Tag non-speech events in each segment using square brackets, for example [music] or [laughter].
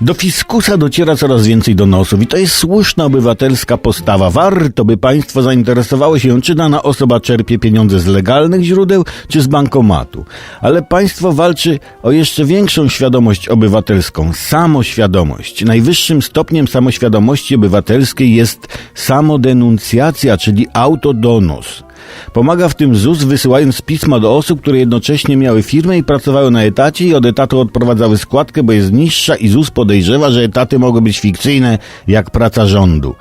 Do fiskusa dociera coraz więcej donosów i to jest słuszna obywatelska postawa. Warto, by państwo zainteresowało się, czy dana osoba czerpie pieniądze z legalnych źródeł, czy z bankomatu. Ale państwo walczy o jeszcze większą świadomość obywatelską, samoświadomość. Najwyższym stopniem samoświadomości obywatelskiej jest samodenuncjacja, czyli autodonos. Pomaga w tym ZUS wysyłając pisma do osób, które jednocześnie miały firmę i pracowały na etacie i od etatu odprowadzały składkę, bo jest niższa i ZUS podejrzewa, że etaty mogą być fikcyjne jak praca rządu.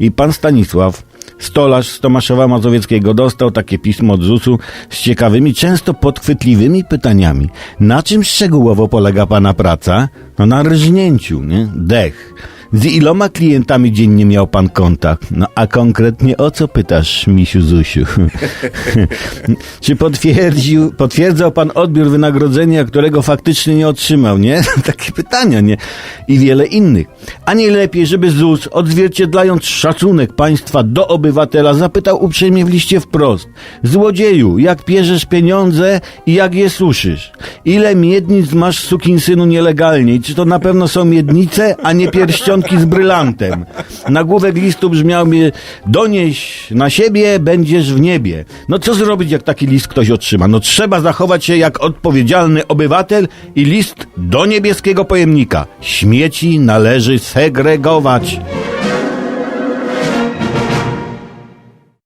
I pan Stanisław, stolarz z Tomaszowa Mazowieckiego, dostał takie pismo od ZUS-u z ciekawymi, często podchwytliwymi pytaniami. Na czym szczegółowo polega pana praca? No na rżnięciu, nie? Dech. Z iloma klientami dziennie miał pan kontakt? No a konkretnie o co pytasz, misiu Zusiu? [laughs] Czy potwierdził, potwierdzał pan odbiór wynagrodzenia, którego faktycznie nie otrzymał, nie? [laughs] Takie pytania, nie? I wiele innych. A nie lepiej, żeby ZUS, odzwierciedlając szacunek państwa do obywatela, zapytał uprzejmie w liście wprost. Złodzieju, jak pierzesz pieniądze i jak je suszysz? Ile miednic masz, sukinsynu, nielegalnie? I czy to na pewno są miednice, a nie pierścionki z brylantem? Nagłówek listu brzmiałby, donieś na siebie, będziesz w niebie. No co zrobić, jak taki list ktoś otrzyma? No trzeba zachować się jak odpowiedzialny obywatel i list do niebieskiego pojemnika. Śmieci należy segregować.